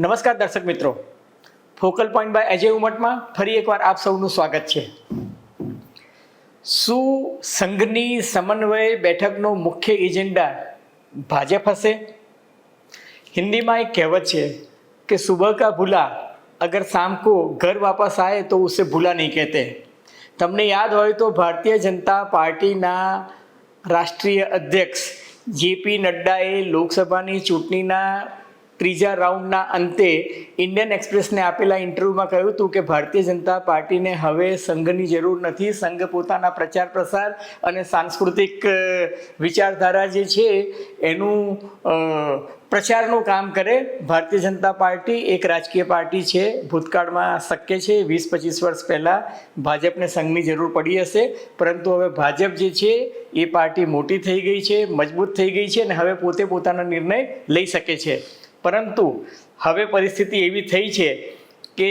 નમસ્કાર દર્શક મિત્રો. ફોકલ પોઈન્ટ બાય અજય ઉમટમાં ફરી એકવાર આપ સૌનું સ્વાગત છે. શું સંઘની સમન્વય બેઠકનો મુખ્ય એજન્ડા ભાજપ હશે? હિન્દીમાં એક કહેવત છે કે સુબહ કા ભૂલા, અગર શામ કો ઘર વાપસ આવે તો ઉસે ભૂલા નહીં કહેતે. તમને યાદ હોય તો ભારતીય જનતા પાર્ટીના રાષ્ટ્રીય અધ્યક્ષ જેપી નડ્ડાએ લોકસભાની ચૂંટણીના ત્રીજા રાઉન્ડના અંતે ઇન્ડિયન એક્સપ્રેસને આપેલા ઇન્ટરવ્યૂમાં કહ્યું હતું કે ભારતીય જનતા પાર્ટીને હવે સંઘની જરૂર નથી. સંઘ પોતાના પ્રચાર પ્રસાર અને સાંસ્કૃતિક વિચારધારા જે છે એનું પ્રચારનું કામ કરે. ભારતીય જનતા પાર્ટી એક રાજકીય પાર્ટી છે. ભૂતકાળમાં શક્ય છે વીસ પચીસ વર્ષ પહેલાં ભાજપને સંઘની જરૂર પડી હશે. પરંતુ હવે ભાજપ જે છે એ પાર્ટી મોટી થઈ ગઈ છે, મજબૂત થઈ ગઈ છે અને હવે પોતે પોતાનો નિર્ણય લઈ શકે છે. પરંતુ હવે પરિસ્થિતિ એવી થઈ છે કે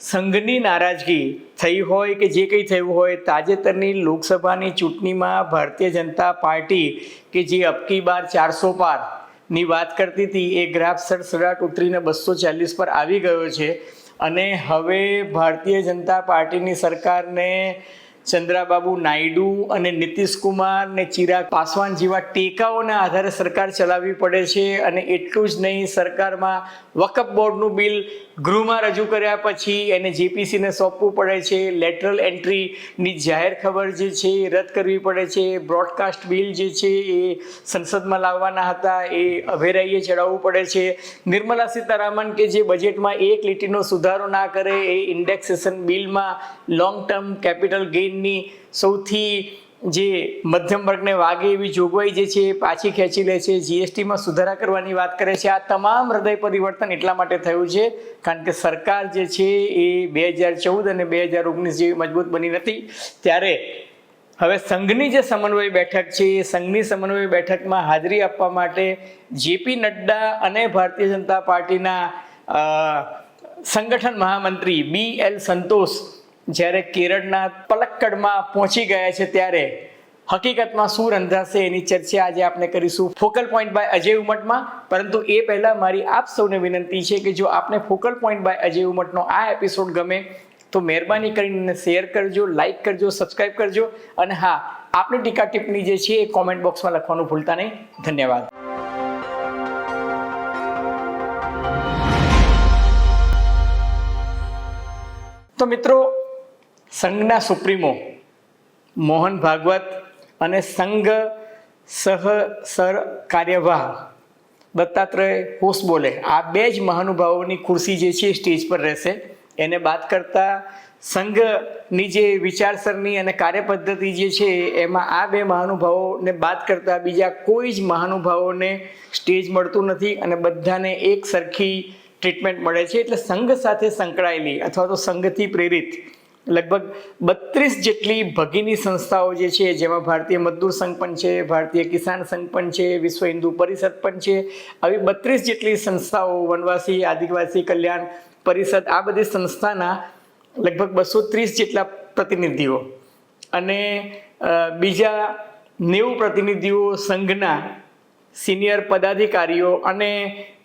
સંઘની નારાજગી થઈ હોય કે જે કંઈ થયું હોય, તાજેતરની લોકસભાની ચૂંટણીમાં ભારતીય જનતા પાર્ટી કે જે અબકી બાર ચારસો પારની વાત કરતી હતી, એ ગ્રાફ સડસડાટ ઉતરીને બસો ચાલીસ પર આવી ગયો છે. અને હવે ભારતીય જનતા પાર્ટીની સરકારને ચંદ્રાબાબુ નાયડુ અને નીતિશ કુમાર ને ચિરાગ પાસવાન જેવા ટેકાઓના આધારે સરકાર ચલાવવી પડે છે અને એટલું જ નહીં, સરકારમાં વકફ બોર્ડનું બિલ ગૃહમાં રજૂ કર્યા પછી એને જેપીસીને સોંપવું પડે છે. લેટરલ એન્ટ્રીની જાહેર ખબર જે છે એ રદ કરવી પડે છે. બ્રોડકાસ્ટ બિલ જે છે એ સંસદમાં લાવવાના હતા, એ અભેરાઈએ ચડાવવું પડે છે. નિર્મલા સીતારામન કે જે બજેટમાં એક લીટીનો સુધારો ના કરે, એ ઇન્ડેક્સેશન બિલમાં લોંગ ટર્મ કેપિટલ ગેઇનની સૌથી જે મધ્યમ વર્ગને વાગે એવી જોગવાઈ જે છે એ પાછી ખેંચી લે છે. જીએસટીમાં સુધારા કરવાની વાત કરે છે. આ તમામ હૃદય પરિવર્તન એટલા માટે થયું છે કારણ કે સરકાર જે છે એ બે હજાર ચૌદ અને બે હજાર ઓગણીસ જેવી મજબૂત બની નથી. ત્યારે હવે સંઘની જે સમન્વય બેઠક છે એ સંઘની સમન્વય બેઠકમાં હાજરી આપવા માટે જેપી નડ્ડા અને ભારતીય જનતા પાર્ટીના સંગઠન મહામંત્રી બી એલ સંતોષ જ્યારે કેરળના પલક્કડમાં પહોંચી ગયા છે ત્યારે હકીકતમાં શું રંધાશે એની ચર્ચા આજે આપણે કરીશું. ફોકલ પોઈન્ટ બાય અજય ઉમટમાં. પરંતુ એ પહેલાં મારી આપ સૌને વિનંતી છે કે જો આપને ફોકલ પોઈન્ટ બાય અજય ઉમટનો આ એપિસોડ ગમે, તો મહેરબાની કરીને શેર કરજો લાઇક કરજો સબસ્ક્રાઈબ કરજો. અને હા, આપની ટીકા ટિપ્પણી જે છે એ કોમેન્ટ બોક્સમાં લખવાનું ભૂલતા નહીં. ધન્યવાદ. તો મિત્રો સંઘના સુપ્રીમો, મોહન ભાગવત અને સંઘ સહ સર કાર્યવાહ, દત્તાત્રેય હોશ બોલે. આ બે જ મહાનુભાવોની ખુરશી જે છે સ્ટેજ પર રહેશે. એને બાદ કરતાં સંઘની જે વિચારસરણી અને કાર્યપદ્ધતિ જે છે એમાં આ બે મહાનુભાવોને બાદ કરતાં બીજા કોઈ જ મહાનુભાવોને સ્ટેજ મળતું નથી અને બધાને એક સરખી ટ્રીટમેન્ટ મળે છે. એટલે સંઘ સાથે સંકળાયેલી અથવા તો સંઘથી પ્રેરિત લગભગ બત્રીસ જેટલી ભગીની સંસ્થાઓ જે છે, જેમાં ભારતીય મજદૂર સંઘ પણ છે, ભારતીય કિસાન સંઘ પણ છે, વિશ્વ હિન્દુ પરિષદ પણ છે, આવી બત્રીસ જેટલી સંસ્થાઓ, વનવાસી, આદિવાસી કલ્યાણ પરિષદ, આ બધી સંસ્થાના લગભગ બસો ત્રીસ જેટલા પ્રતિનિધિઓ અને બીજા નેવું પ્રતિનિધિઓ સંઘના સિનિયર પદાધિકારીઓ અને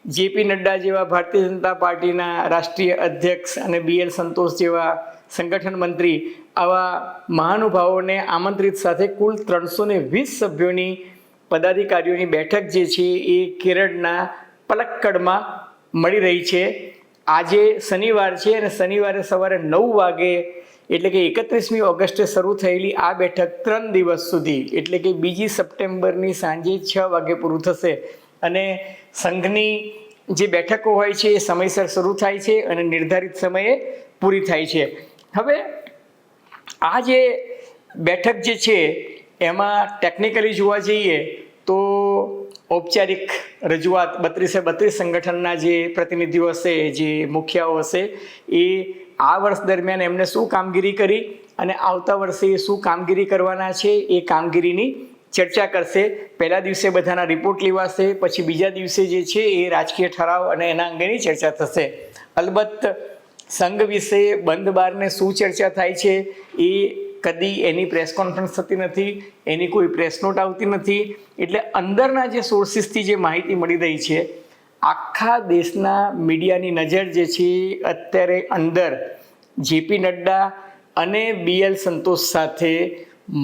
જેપી નડ્ડા જેવા ભારતીય જનતા પાર્ટીના રાષ્ટ્રીય અધ્યક્ષ અને બી એલ સંતોષ જેવા સંગઠન મંત્રી આવા મહાનુભાવોને આમંત્રિત સાથે કુલ ત્રણસો ને વીસ સભ્યોની પદાધિકારીઓની બેઠક જે છે એ કેરળના પલક્કડમાં મળી રહી છે. આજે શનિવાર છે અને શનિવારે સવારે નવ વાગે એટલે કે એકત્રીસમી ઓગસ્ટે શરૂ થયેલી આ બેઠક ત્રણ દિવસ સુધી એટલે કે બીજી સપ્ટેમ્બરની સાંજે છ વાગે પૂરું થશે. અને સંઘની જે બેઠકો હોય છે એ સમયસર શરૂ થાય છે અને નિર્ધારિત સમયે પૂરી થાય છે. હવે આ જે બેઠક જે છે, એમાં ટેકનિકલી જોવા જઈએ તો ઔપચારિક રજૂઆત બત્રીસે બત્રીસ સંગઠનના જે પ્રતિનિધિઓ હશે, જે મુખિયાઓ હશે, એ આ વર્ષ દરમિયાન એમને શું કામગીરી કરી અને આવતા વર્ષે એ શું કામગીરી કરવાના છે, એ કામગીરીની ચર્ચા કરશે. પહેલા દિવસે બધાના રિપોર્ટ લેવાશે, પછી બીજા દિવસે જે છે એ રાજકીય ઠરાવ અને એના અંગેની ચર્ચા થશે. અલબત્ત સંઘ વિશે બંધ બારને શું ચર્ચા થાય છે એ કદી એની પ્રેસ કોન્ફરન્સ થતી નથી, એની કોઈ પ્રેસ નોટ આવતી નથી. એટલે અંદરના જે સોર્સિસથી જે માહિતી મળી રહી છે, આખા દેશના મીડિયાની નજર જે છે અત્યારે અંદર જેપી નડ્ડા અને બીએલ સંતોષ સાથે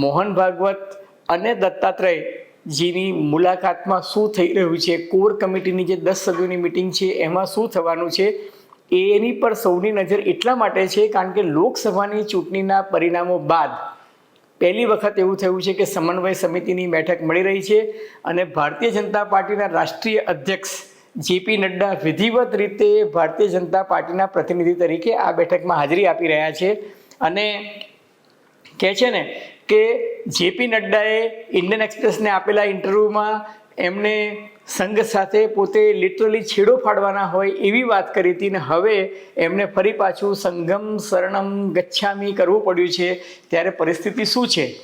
મોહન ભાગવત અને દત્તાત્રેયજીની મુલાકાતમાં શું થઈ રહ્યું છે, કોર કમિટીની જે દસ સભ્યોની મિટિંગ છે, એમાં શું થવાનું છે એની પર સૌની નજર એટલા માટે છે કારણ કે લોકસભાની ચૂંટણીના પરિણામો બાદ પહેલી વખત એવું થયું છે કે સમન્વય સમિતિની બેઠક મળી રહી છે અને ભારતીય જનતા પાર્ટીના રાષ્ટ્રીય અધ્યક્ષ જેપી નડ્ડા વિધિવત રીતે ભારતીય જનતા પાર્ટીના પ્રતિનિધિ તરીકે આ બેઠકમાં હાજરી આપી રહ્યા છે. અને કહે છે ને કે જેપી નડ્ડાએ ઇન્ડિયન એક્સપ્રેસને આપેલા ઇન્ટરવ્યૂમાં એમને સંઘ સાથે પોતે લિટરલી છેડો ફાડવાના હોય એવી વાત કરી હતી ને હવે એમને ફરી પાછું સંગમ શરણમ ગચ્છામી કરવું પડ્યું છે. ત્યારે પરિસ્થિતિ શું છે?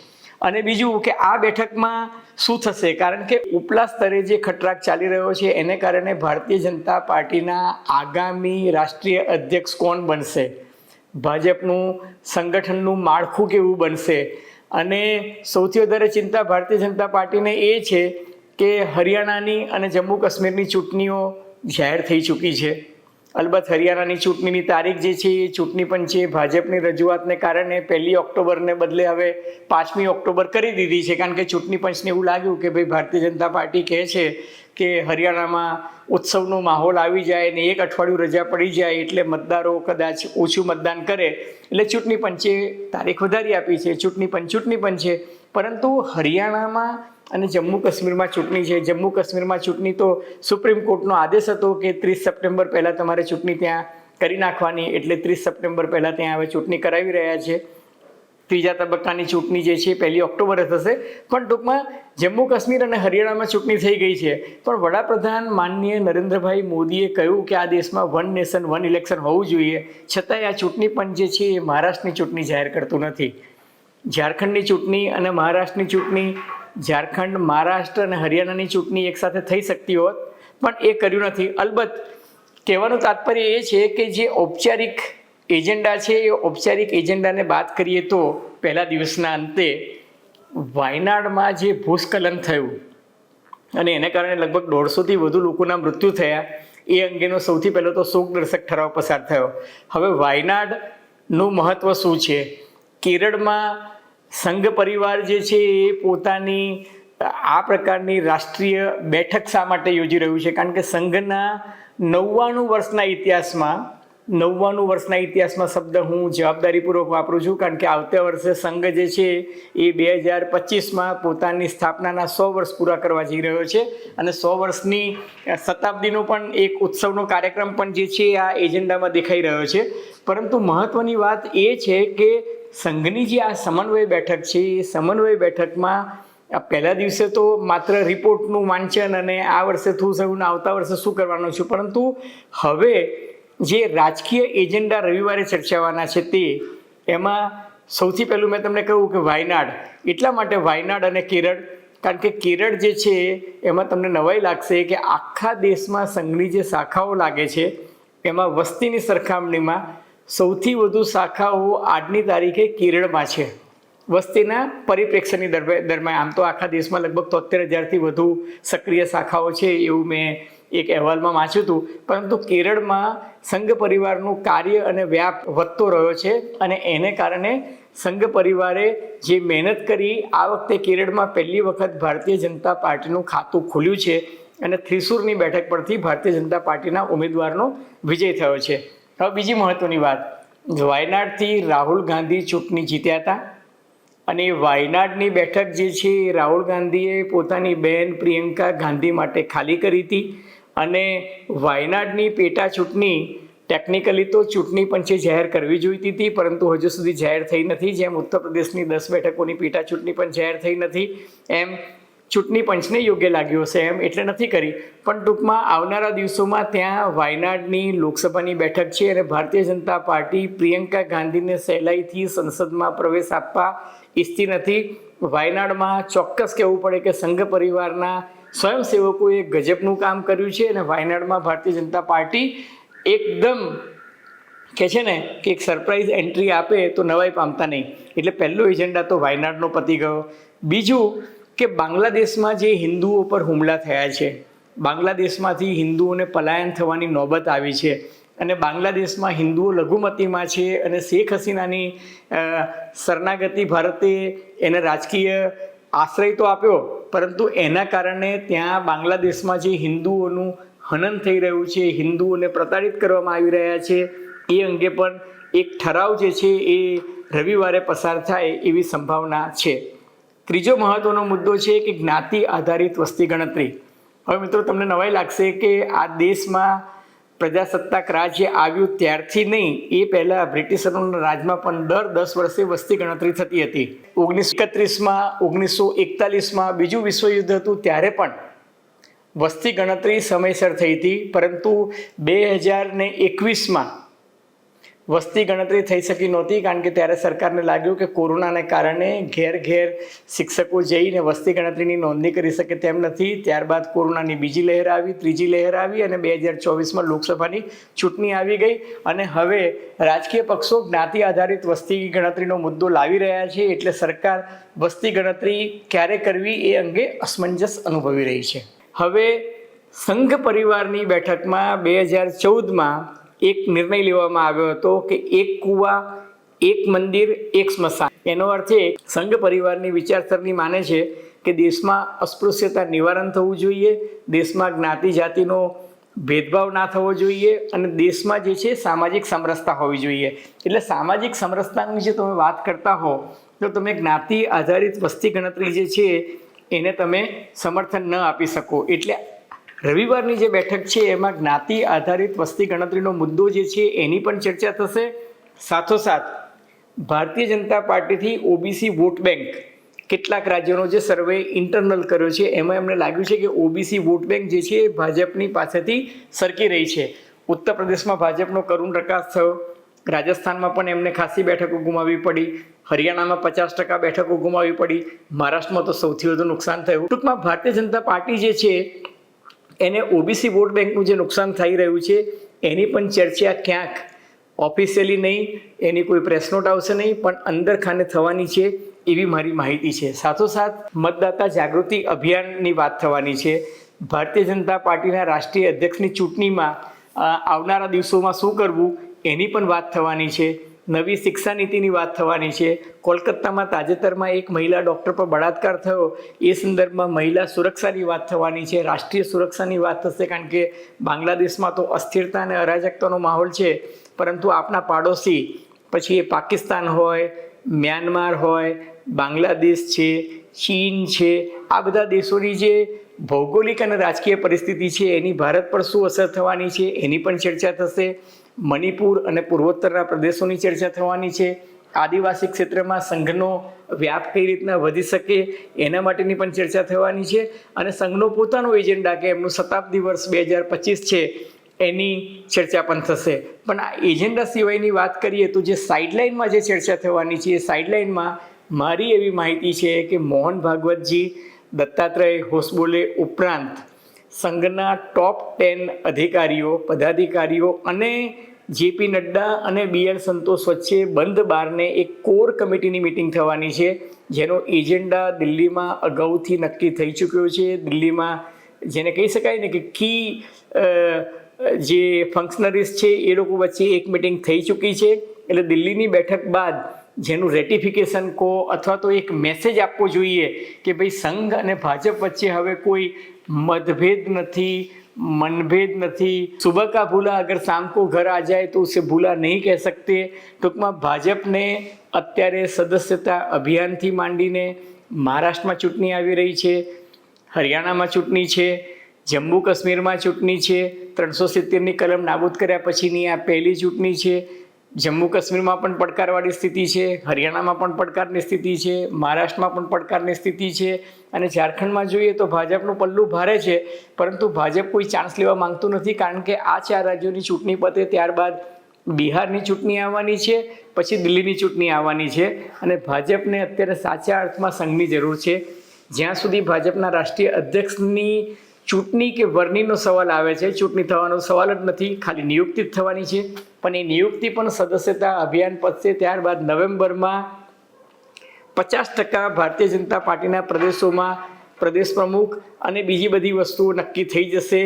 અને બીજું કે આ બેઠકમાં શું થશે? કારણ કે ઉપલા સ્તરે જે ખટરાક ચાલી રહ્યો છે, એને કારણે ભારતીય જનતા પાર્ટીના આગામી રાષ્ટ્રીય અધ્યક્ષ કોણ બનશે? ભાજપનું સંગઠનનું માળખું કેવું બનશે? અને સૌથી વધારે ચિંતા ભારતીય જનતા પાર્ટીને એ છે કે હરિયાણાની અને જમ્મુ કાશ્મીરની ચૂંટણીઓ જાહેર થઈ ચૂકી છે. અલબત્ત હરિયાણાની ચૂંટણીની તારીખ જે છે, એ ચૂંટણી પંચે ભાજપની રજૂઆતને કારણે પહેલી ઓક્ટોબરને બદલે હવે પાંચમી ઓક્ટોબર કરી દીધી છે. કારણ કે ચૂંટણી પંચને એવું લાગ્યું કે ભાઈ, ભારતીય જનતા પાર્ટી કહે છે કે હરિયાણામાં ઉત્સવનો માહોલ આવી જાય ને એક અઠવાડિયું રજા પડી જાય એટલે મતદારો કદાચ ઓછું મતદાન કરે. એટલે ચૂંટણી પંચે તારીખ વધારી આપી છે. ચૂંટણી પંચ ચૂંટણી પંચ. પરંતુ હરિયાણામાં અને જમ્મુ કાશ્મીરમાં ચૂંટણી છે. જમ્મુ કાશ્મીરમાં ચૂંટણી તો સુપ્રીમ કોર્ટનો આદેશ હતો કે ત્રીસ સપ્ટેમ્બર પહેલાં તમારે ચૂંટણી ત્યાં કરી નાખવાની. એટલે ત્રીસ સપ્ટેમ્બર પહેલાં ત્યાં હવે ચૂંટણી કરાવી રહ્યા છે. ત્રીજા તબક્કાની ચૂંટણી જે છે, પહેલી ઓક્ટોબરે થશે. પણ ટૂંકમાં જમ્મુ કાશ્મીર અને હરિયાણામાં ચૂંટણી થઈ ગઈ છે. પણ વડાપ્રધાન માનનીય નરેન્દ્રભાઈ મોદીએ કહ્યું કે આ દેશમાં વન નેશન, વન ઇલેક્શન હોવું જોઈએ. છતાંય આ ચૂંટણી પણ જે છે, એ મહારાષ્ટ્રની ચૂંટણી જાહેર કરતું નથી. ઝારખંડની ચૂંટણી અને મહારાષ્ટ્રની ચૂંટણી ઝારખંડ, મહારાષ્ટ્ર અને હરિયાણાની ચૂંટણી એકસાથે થઈ શકતી હોત, પણ એ કર્યું નથી. અલબત્ત, કહેવાનું તાત્પર્ય એ છે કે જે ઔપચારિક એજન્ડા છે, એ ઔપચારિક એજન્ડાને બાદ કરીએ તો પહેલા દિવસના અંતે વાયનાડમાં જે ભૂસ્ખલન થયું, અને એને કારણે લગભગ દોઢસોથી વધુ લોકોના મૃત્યુ થયા, એ અંગેનો સૌથી પહેલો તો શોકદર્શક ઠરાવ પસાર થયો. હવે વાયનાડનું મહત્ત્વ શું છે? કેરળમાં સંઘ પરિવાર જે છે એ પોતાની, આ પ્રકારની રાષ્ટ્રીય બેઠક શા માટે યોજી રહ્યું છે? કારણ કે સંઘના નવ્વાણું વર્ષના ઇતિહાસમાં, નવ્વાણું વર્ષના ઇતિહાસમાં શબ્દ હું જવાબદારીપૂર્વક વાપરું છું, કારણ કે આવતા વર્ષે સંઘ જે છે એ બે હજાર પચીસમાં પોતાની સ્થાપનાના સો વર્ષ પૂરા કરવા જઈ રહ્યો છે. અને સો વર્ષની શતાબ્દીનો પણ એક ઉત્સવનો કાર્યક્રમ પણ જે છે આ એજન્ડામાં દેખાઈ રહ્યો છે. પરંતુ મહત્ત્વની વાત એ છે કે સંઘની જે આ સમન્વય બેઠક છે, એ સમન્વય બેઠકમાં પહેલા દિવસે તો માત્ર રિપોર્ટનું વાંચન અને આ વર્ષે શું થયું આવતા વર્ષે શું કરવાનું છે? પરંતુ હવે જે રાજકીય એજન્ડા રવિવારે ચર્ચાવાના છે તે, એમાં સૌથી પહેલું મેં તમને કહ્યું કે વાયનાડ. એટલા માટે વાયનાડ અને કેરળ, કારણ કે કેરળ જે છે, એમાં તમને નવાઈ લાગશે કે આખા દેશમાં સંઘની જે શાખાઓ લાગે છે, એમાં વસ્તીની સરખામણીમાં સૌથી વધુ શાખાઓ આજની તારીખે કેરળમાં છે. વસ્તીના પરિપ્રેક્ષ્યની દરમિયાન, આમ તો આખા દેશમાં લગભગ તોતેર હજારથી વધુ સક્રિય શાખાઓ છે એવું મેં એક અહેવાલમાં વાંચ્યું હતું. પરંતુ કેરળમાં સંઘ પરિવારનું કાર્ય અને વ્યાપ વધતો રહ્યો છે અને એને કારણે સંઘ પરિવારે જે મહેનત કરી, આ વખતે કેરળમાં પહેલી વખત ભારતીય જનતા પાર્ટીનું ખાતું ખુલ્યું છે અને થ્રિસુરની બેઠક પરથી ભારતીય જનતા પાર્ટીના ઉમેદવારનો વિજય થયો છે. હવે બીજી મહત્ત્વની વાત. વાયનાડથી રાહુલ ગાંધી ચૂંટણી જીત્યા હતા અને વાયનાડની બેઠક જે છે એ રાહુલ ગાંધીએ પોતાની બહેન પ્રિયંકા ગાંધી માટે ખાલી કરી હતી અને વાયનાડની પેટા ચૂંટણી ટેકનિકલી તો ચૂંટણી પંચે જાહેર કરવી જોઈતી હતી, પરંતુ હજુ સુધી જાહેર થઈ નથી. જેમ ઉત્તર પ્રદેશની દસ બેઠકોની પેટા ચૂંટણી પણ જાહેર થઈ નથી, એમ ચૂંટણી પંચને યોગ્ય લાગ્યું હશે એમ એટલે નથી કરી. પણ ટૂંકમાં આવનારા દિવસોમાં ત્યાં વાયનાડની લોકસભાની બેઠક છે અને ભારતીય જનતા પાર્ટી પ્રિયંકા ગાંધીને સહેલાઈથી સંસદમાં પ્રવેશ આપવા ઈચ્છતી નથી. વાયનાડમાં ચોક્કસ કહેવું પડે કે સંઘ પરિવારના સ્વયંસેવકોએ ગજબનું કામ કર્યું છે અને વાયનાડમાં ભારતીય જનતા પાર્ટી એકદમ કે છે ને કે એક સરપ્રાઇઝ એન્ટ્રી આપે તો નવાઈ પામતા નહીં. એટલે પહેલો એજન્ડા તો વાયનાડનો પતી ગયો. બીજું કે બાંગ્લાદેશમાં જે હિન્દુઓ પર હુમલા થયા છે, બાંગ્લાદેશમાંથી હિન્દુઓને પલાયન થવાની નોબત આવી છે અને બાંગ્લાદેશમાં હિન્દુઓ લઘુમતીમાં છે અને શેખ હસીનાની શરણાગતિ ભારતે એને રાજકીય આશ્રય તો આપ્યો, પરંતુ એના કારણે ત્યાં બાંગ્લાદેશમાં જે હિન્દુઓનું હનન થઈ રહ્યું છે, હિન્દુઓને પ્રતાડિત કરવામાં આવી રહ્યા છે, એ અંગે પણ એક ઠરાવ જે છે એ રવિવારે પસાર થાય એવી સંભાવના છે. ત્રીજો મહત્વનો મુદ્દો છે કે જ્ઞાતિ આધારિત વસ્તી ગણતરી. હવે મિત્રો, તમને નવાઈ લાગશે કે આ દેશમાં પ્રજાસત્તાક રાજ્ય આવ્યું ત્યારથી નહીં, એ પહેલાં બ્રિટિશરોના રાજમાં પણ દર દસ વર્ષે વસ્તી ગણતરી થતી હતી. ઓગણીસો એકત્રીસમાં, ઓગણીસો એકતાલીસમાં બીજું વિશ્વયુદ્ધ હતું, ત્યારે પણ વસ્તી ગણતરી સમયસર થઈ હતી, પરંતુ બે હજાર ને એકવીસમાં વસ્તી ગણતરી થઈ શકી નહોતી, કારણ કે ત્યારે સરકારને લાગ્યું કે કોરોનાને કારણે ઘેર ઘેર શિક્ષકો જઈને વસ્તી ગણતરીની નોંધણી કરી શકે તેમ નથી. ત્યારબાદ કોરોનાની બીજી લહેર આવી, ત્રીજી લહેર આવી અને બે હજાર ચોવીસમાં લોકસભાની ચૂંટણી આવી ગઈ. અને હવે રાજકીય પક્ષો જ્ઞાતિ આધારિત વસ્તી ગણતરીનો મુદ્દો લાવી રહ્યા છે, એટલે સરકાર વસ્તી ગણતરી ક્યારે કરવી એ અંગે અસમંજસ અનુભવી રહી છે. હવે સંઘ પરિવારની બેઠકમાં બે હજાર ચૌદમાં એક નિર્ણય લેવામાં આવ્યો હતો કે એક કુવા, એક મંદિર, એક સ્મશાન. એનો અર્થ એ સંઘ પરિવારની વિચારસરણી માને છે કે દેશમાં અસ્પૃશ્યતા નિવારણ થવું જોઈએ, દેશમાં જ્ઞાતિ જાતિનો ભેદભાવ ના થવો જોઈએ અને દેશમાં જે છે સામાજિક સમરસતા હોવી જોઈએ. એટલે સામાજિક સમરસતાની જે તમે વાત કરતા હો, તો તમે જ્ઞાતિ આધારિત વસ્તી ગણતરી જે છે, એને તમે સમર્થન ન આપી શકો. એટલે રવિવારની જે બેઠક છે, એમાં જ્ઞાતિ આધારિત વસ્તી ગણતરીનો મુદ્દો જે છે, એની પણ ચર્ચા થશે. સાથોસાથ, ભારતીય જનતા પાર્ટીથી ઓબીસી વોટ બેંક કેટલાક રાજ્યોનો જે સર્વે ઇન્ટરનલ કર્યો છે, એમાં એમને લાગ્યું છે કે ઓબીસી વોટ બેંક જે છે, એ ભાજપની પાસેથી સરકી રહી છે. ઉત્તર પ્રદેશમાં ભાજપનો કરુણ પ્રકાશ થયો. રાજસ્થાનમાં પણ એમને ખાસી બેઠકો ગુમાવવી પડી. હરિયાણામાં પચાસ ટકા બેઠકો ગુમાવવી પડી. મહારાષ્ટ્રમાં તો સૌથી વધુ નુકસાન થયું. ટૂંકમાં ભારતીય જનતા પાર્ટી જે છે એને ઓબીસી વોટ બેંકનું જે નુકસાન થઈ રહ્યું છે, એની પણ ચર્ચા ક્યાંક ઓફિશિયલી નહીં, એની કોઈ પ્રેસ નોટ આવશે નહીં, પણ અંદર ખાને થવાની છે એવી મારી માહિતી છે. સાથોસાથ, મતદાતા જાગૃતિ અભિયાનની વાત થવાની છે. ભારતીય જનતા પાર્ટીના રાષ્ટ્રીય અધ્યક્ષની ચૂંટણીમાં આવનારા દિવસોમાં શું કરવું એની પણ વાત થવાની છે. નવી શિક્ષા નીતિની વાત થવાની છે. કોલકાતામાં તાજેતરમાં એક મહિલા ડૉક્ટર પર બળાત્કાર થયો. એ સંદર્ભમાં મહિલા સુરક્ષાની વાત થવાની છે. રાષ્ટ્રીય સુરક્ષાની વાત થશે કારણ કે બાંગ્લાદેશમાં તો અસ્થિરતા અને અરાજકતાનો માહોલ છે. પરંતુ આપણા પાડોશી, પછી એ પાકિસ્તાન હોય, મ્યાનમાર હોય, બાંગ્લાદેશ છે, ચીન છે, આ બધા દેશોની જે ભૌગોલિક અને રાજકીય પરિસ્થિતિ છે, એની ભારત પર શું અસર થવાની છે, એની પણ ચર્ચા થશે. મણિપુર અને પૂર્વોત્તરના પ્રદેશોની ચર્ચા થવાની છે. આદિવાસી ક્ષેત્રમાં સંઘનો વ્યાપ કઈ રીતના વધી શકે એના માટેની પણ ચર્ચા થવાની છે અને સંઘનો પોતાનો એજન્ડા કે એમનું શતાબ્દી વર્ષ બે હજાર પચીસ છે એની ચર્ચા પણ થશે. પણ આ એજન્ડા સિવાયની વાત કરીએ તો જે સાઇડલાઇનમાં જે ચર્ચા થવાની છે એ સાઇડલાઇનમાં મારી એવી માહિતી છે કે મોહન ભાગવતજી, દત્તાત્રેય હોસબોલે ઉપરાંત સંઘના ટોપ ટેન અધિકારીઓ, પદાધિકારીઓ અને જેપી નડ્ડા અને બી એલ સંતોષ વચ્ચે બંધ બારને એક કોર કમિટીની મિટિંગ થવાની છે, જેનો એજન્ડા દિલ્હીમાં અગાઉથી નક્કી થઈ ચૂક્યો છે. દિલ્હીમાં જેને કહી શકાય ને કે કી જે ફંક્શનરીઝ છે, એ લોકો વચ્ચે એક મિટિંગ થઈ ચૂકી છે. એટલે દિલ્હીની બેઠક બાદ જેનું રેટિફિકેશન કહો અથવા તો એક મેસેજ આપવો જોઈએ કે ભાઈ સંઘ અને ભાજપ વચ્ચે હવે કોઈ મતભેદ નથી मनभेद નથી સુબહ કા ભૂલા અગર શામ को घर आ जाए तो उसे भूला नहीं कह सकते ટૂંકમાં ભાજપને અત્યારે સદસ્યતા અભિયાનથી માંડીને મહારાષ્ટ્રમાં ચૂંટણી આવી રહી છે હરિયાણામાં ચૂંટણી છે જમ્મુ કાશ્મીરમાં ચૂંટણી છે ત્રણસો સિત્તેરની કલમ નાબૂદ કર્યા પછીની આ પહેલી ચૂંટણી છે જમ્મુ કાશ્મીરમાં પણ પડકારવાળી સ્થિતિ છે, હરિયાણામાં પણ પડકારની સ્થિતિ છે, મહારાષ્ટ્રમાં પણ પડકારની સ્થિતિ છે અને ઝારખંડમાં જોઈએ તો ભાજપનું પલ્લું ભારે છે, પરંતુ ભાજપ કોઈ ચાન્સ લેવા માંગતું નથી કારણ કે આ ચાર રાજ્યોની ચૂંટણી પતે ત્યારબાદ બિહારની ચૂંટણી આવવાની છે, પછી દિલ્હીની ચૂંટણી આવવાની છે અને ભાજપને અત્યારે સાચા અર્થમાં સંઘની જરૂર છે. જ્યાં સુધી ભાજપના રાષ્ટ્રીય અધ્યક્ષની ચૂંટણી કે વરણીનો સવાલ આવે છે, ચૂંટણી થવાનો સવાલ જ નથી, ખાલી નિયુક્તિ જ થવાની છે. પણ એ નિયુક્તિ પણ સદસ્યતા અભિયાન પતશે ત્યારબાદ નવેમ્બરમાં પચાસ ટકા ભારતીય જનતા પાર્ટીના પ્રદેશોમાં પ્રદેશ પ્રમુખ અને બીજી બધી વસ્તુઓ નક્કી થઈ જશે.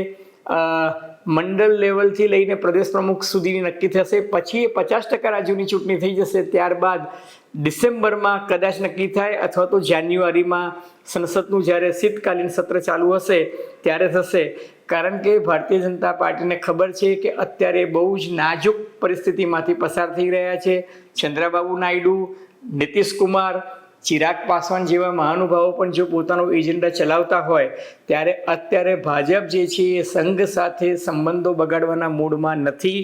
મંડળ લેવલથી લઈને પ્રદેશ પ્રમુખ સુધીની નક્કી થશે. પછી એ પચાસ ટકા રાજ્યોની ચૂંટણી થઈ જશે. ત્યારબાદ ડિસેમ્બરમાં કદાચ નક્કી થાય અથવા તો જાન્યુઆરીમાં સંસદનું જ્યારે શીતકાલીન સત્ર ચાલુ હશે ત્યારે થશે. કારણ કે ભારતીય જનતા પાર્ટીને ખબર છે કે અત્યારે બહુ જ નાજુક પરિસ્થિતિમાંથી પસાર થઈ રહ્યા છે. ચંદ્રબાબુ નાયડુ, નીતિશ કુમાર ચિરાગ પાસવાન જેવા મહાનુભાવો પણ જો પોતાનો એજન્ડા ચલાવતા હોય, ત્યારે અત્યારે ભાજપ જે છે એ સંઘ સાથે સંબંધો બગાડવાના મૂડમાં નથી.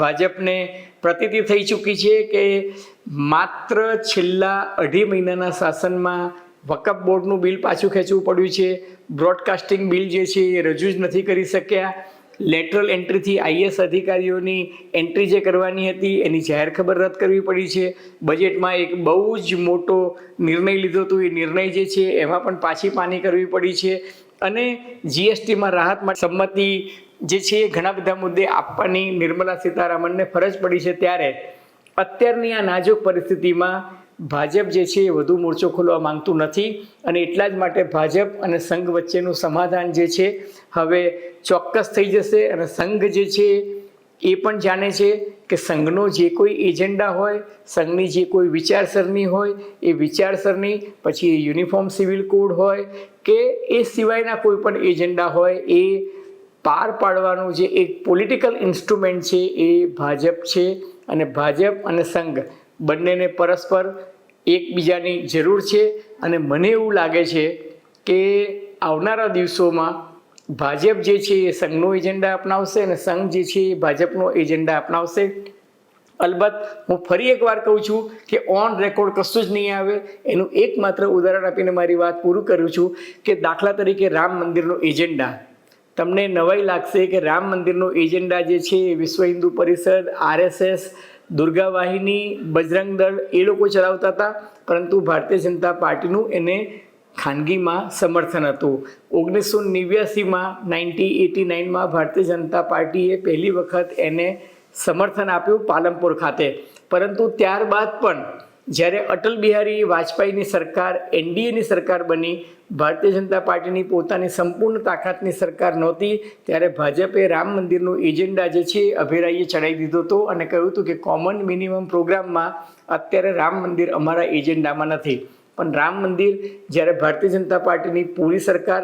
ભાજપને પ્રતીતિ થઈ ચૂકી છે કે માત્ર છેલ્લા અઢી મહિનાના શાસનમાં વકફ બોર્ડનું બિલ પાછું ખેંચવું પડ્યું છે. બ્રોડકાસ્ટિંગ બિલ જે છે એ રજૂ જ નથી કરી શક્યા. લેટરલ એન્ટ્રીથી આઈએસ અધિકારીઓની એન્ટ્રી જે કરવાની હતી, એની જાહેર ખબર રદ કરવી પડી છે. બજેટમાં એક બહુ જ મોટો નિર્ણય લીધો હતો. એ નિર્ણય જે છે, એમાં પણ પાછી પાની કરવી પડી છે. અને જીએસટીમાં રાહત માટે સંમતિ જે છે, એ ઘણા બધા મુદ્દે આપવાની નિર્મલા સીતારામનને ફરજ પડી છે. ત્યારે અત્યારની આ નાજુક પરિસ્થિતિમાં ભાજપ જે છે એ વધુ મોરચો ખોલવા માંગતું નથી અને એટલા જ માટે ભાજપ અને સંઘ વચ્ચેનું સમાધાન જે છે હવે ચોક્કસ થઈ જશે અને સંઘ જે છે એ પણ જાણે છે કે સંઘનો જે કોઈ એજન્ડા હોય, સંઘની જે કોઈ વિચારસરણી હોય, એ વિચારસરણી, પછી યુનિફોર્મ સિવિલ કોડ હોય કે એ સિવાયના કોઈ પણ એજન્ડા હોય, એ પાર પાડવાનું જે એક પોલિટિકલ ઇન્સ્ટ્રુમેન્ટ છે એ ભાજપ છે અને ભાજપ અને સંઘ બંનેને પરસ્પર એકબીજાની જરૂર છે અને મને એવું લાગે છે કે આવનારા દિવસોમાં ભાજપ જે છે એ સંઘનો એજન્ડા અપનાવશે અને સંઘ જે છે એ ભાજપનો એજન્ડા અપનાવશે. અલબત્ત હું ફરી એકવાર કહું છું કે ઓન રેકોર્ડ કશું જ નહીં આવે. એનું એકમાત્ર ઉદાહરણ આપીને મારી વાત પૂરું કરું છું કે દાખલા તરીકે રામ મંદિરનો એજન્ડા. તમને નવાઈ લાગશે કે રામ મંદિરનો એજન્ડા જે છે વિશ્વ હિન્દુ પરિષદ, આરએસએસ દુર્ગા વાહિની બજરંગ દળ એ લોકો ચલાવતા હતા, પરંતુ ભારતીય જનતા પાર્ટીનું એને ખાનગીમાં સમર્થન હતું. ઓગણીસો નેવ્યાસીમાં નાઇન્ટી એટી નાઇનમાં ભારતીય જનતા પાર્ટીએ પહેલી વખત એને સમર્થન આપ્યું પાલનપુર ખાતે. પરંતુ ત્યારબાદ પણ જ્યારે અટલ બિહારી વાજપેયીની સરકાર, એનડીએની સરકાર બની, ભારતીય જનતા પાર્ટીની પોતાની સંપૂર્ણ તાકાતની સરકાર નહોતી, ત્યારે ભાજપે રામ મંદિરનું એજન્ડા જે છે અભેરાઈએ ચડાવી દીધો હતો અને કહ્યું હતું કે કોમન મિનિમમ પ્રોગ્રામમાં અત્યારે રામ મંદિર અમારા એજન્ડામાં નથી. પણ રામ મંદિર જ્યારે ભારતીય જનતા પાર્ટીની પૂરી સરકાર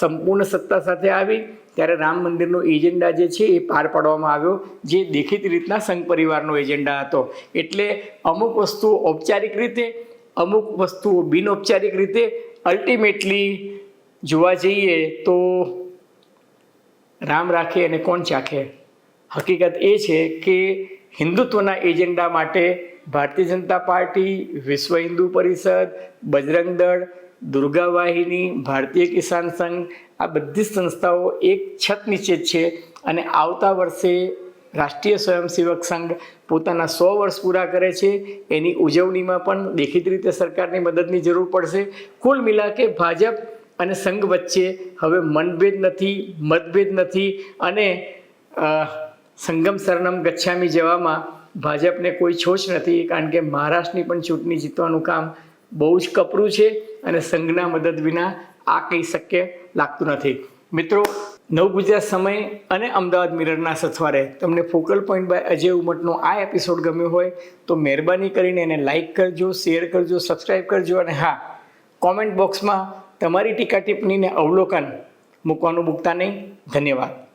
સંપૂર્ણ સત્તા સાથે આવી ત્યારે રામ મંદિરનો એજન્ડા જે છે એ પાર પાડવામાં આવ્યો, જે દેખીતી રીતના સંઘ પરિવારનો એજન્ડા હતો. એટલે અમુક વસ્તુઓ ઔપચારિક રીતે, અમુક વસ્તુઓ બિનઔપચારિક રીતે અલ્ટિમેટલી જોવા જઈએ તો રામ રાખે અને કોણ ચાખે? હકીકત એ છે કે હિન્દુત્વના એજન્ડા માટે ભારતીય જનતા પાર્ટી, વિશ્વ હિન્દુ પરિષદ, બજરંગ દળ દુર્ગા વાહિની ભારતીય કિસાન સંઘ આ બધી સંસ્થાઓ એક છત નીચે છે અને આવતા વર્ષે રાષ્ટ્રીય સ્વયંસેવક સંઘ પોતાના સો વર્ષ પૂરા કરે છે. એની ઉજવણીમાં પણ દેખીતી રીતે સરકારની મદદની જરૂર પડશે. કુલ મિલા કે ભાજપ અને સંઘ વચ્ચે હવે મનભેદ નથી, મતભેદ નથી અને સંગમ સરનમ ગચ્છામી જવામાં ભાજપને કોઈ છોછ નથી. કારણ કે મહારાષ્ટ્રની પણ ચૂંટણી જીતવાનું કામ બહુ જ કપરું છે અને સંઘના મદદ વિના આ કહી શક્ય લાગતું નથી. મિત્રો નવ ગુજરાત સમય અને અમદાવાદ મિરરના સથવારે તમને ફોકલ પોઈન્ટ બાય અજય ઉમટનો આ એપિસોડ ગમ્યો હોય તો મહેરબાની કરીને એને લાઇક કરજો, શેર કરજો સબસ્ક્રાઈબ કરજો અને હા, કોમેન્ટ બોક્સમાં તમારી ટીકા ટિપ્પણીને અવલોકન મૂકવાનું મૂકતા નહીં. ધન્યવાદ.